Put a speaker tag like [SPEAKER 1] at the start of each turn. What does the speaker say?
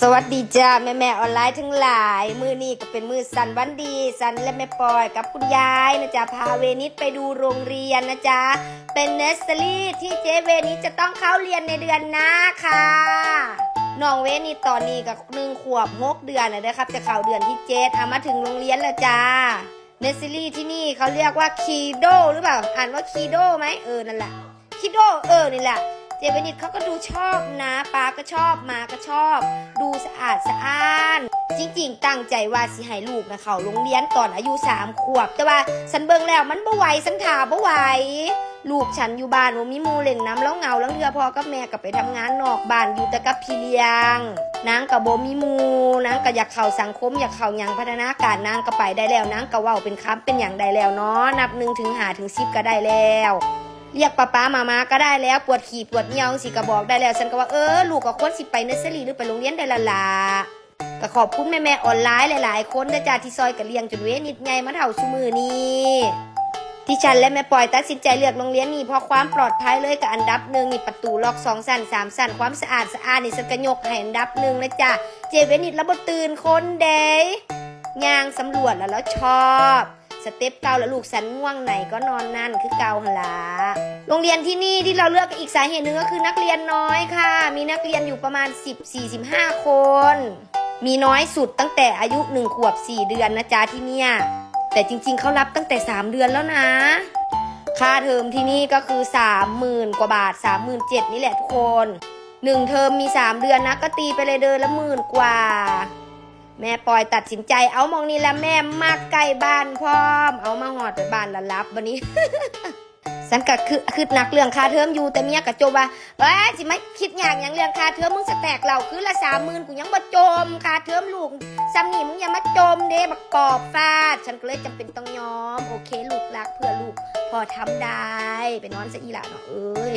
[SPEAKER 1] สวัสดีจ้าแม่แม่ออนไลน์ทั้งหลาย มือนี้ก็เป็นมือสันวันดี สันและแม่ปอยกับคุณยายนะจ๊ะพาเวนิสไปดูโรงเรียนนะจ๊ะเป็นเนสเซอรี่ที่เจเวนิสจะต้องเข้าเรียนในเดือนหน้าค่ะน้องเวนิสตอนนี้ก็หนึ่งขวบหกเดือนนะครับ จะเข้าเดือนที่เจ็ดอามาถึงโรงเรียนแล้วจ้าเนสเซอรี่ที่นี่เขาเรียกว่าคีโดหรือเปล่าอ่านว่าคีโดไหมเออนั่นแหละคิดโดเออนี่แหละ เจเวนิตเขาก็ดูชอบนะปาก็ชอบมาก็ชอบ ดูสะอาดสะอ้านจริงๆ ตั้งใจว่าสิให้ลูกนะเขาโรงเรียนตอนอายุสามขวบ แต่ว่าฉันเบิงแล้วมันบ่ไหวฉันถาบ่ไหวลูกฉันอยู่บ้านว่ามีมูเล่งน้ำแล้วเงาแล้วเรือพอกับแม่กับไปทำงานนอกบ้านอยู่แต่กับพี่เลี้ยงนางกับโบมีมูนางก็อยากเข้าสังคมอยากเข้ายังพัฒนาการนางก็ไปได้แล้วนางก็ว้าเป็นคำเป็นอย่างใดแล้วเนาะนับหนึ่งถึงหาถึงสิบก็ได้แล้ว เรียกป้าป้ามามาก็ได้แล้วปวดขี่ปวดเหี่ยวสิก็บอกได้แล้วฉันก็ว่าเออลูกก็ควรสิไปเนสเซอรี่หรือไปโรงเรียนได้ละล่ะก็ขอบคุณแม่แม่ออนไลน์หลาย ๆ คนนะจ้าที่ซอยกับเลี้ยงจนเวนิดไงมาเท่าชูมือนี้ที่ฉันและแม่ปอยตัดสินใจเลือกโรงเรียนนี้เพราะความปลอดภัยเลยกับอันดับหนึ่งนี่ประตูล็อกสองสั่นสามสั่นความสะอาดสะอาดนี่ฉันก็ยกให้อันดับหนึ่งนะจ้าเจเวนิดแล้วบตื่นคนเดยยางสำรวจแล้วแล้วชอบ สเต็ปเก่าแล้วลูกสันง่วงไหนก็นอนนั่นคือเก่าหนละโรงเรียนที่นี่ที่เราเลือกอีกสาเหตุหนึ่งก็คือนักเรียนน้อยค่ะ มีนักเรียนอยู่ประมาณ 10-45 คน มีน้อยสุดตั้งแต่อายุ1ขวบ 4 เดือนนะจ๊ะที่เนี่ยแต่จริงๆเขารับตั้งแต่ 3 เดือนแล้วนะ ค่าเทอมที่นี่ก็คือ 30,000 กว่าบาท 37,000นี่แหละทุกคนหนึ่งเทอมมี 3 เดือนนะก็ตีไปเลยเดือนละหมื่นกว่าแม่ปอยตัดสินใจเอามองนี่ละแม่มากใกล้บ้านพร้อม เอามาหอดไปบ้านละรับวันนี้สันก็คือคือหนักเรื่องค่าเทอมอยู่แต่เมียกะโจมว่าเอ้ยสิไม่คิดอย่างอย่างเรื่องค่าเทอมมึงสแตกเราคือละสามหมื่นกูยังบ่จมค่าเทอมลูกซ้ำนี่มึงอย่ามาจมเด้บักอบฟาด ฉันก็เลยจำเป็นต้องยอม โอเค ลูกรักเพื่อลูกพอทำได้ ไปนอนซะอีหละเนาะเอ้ย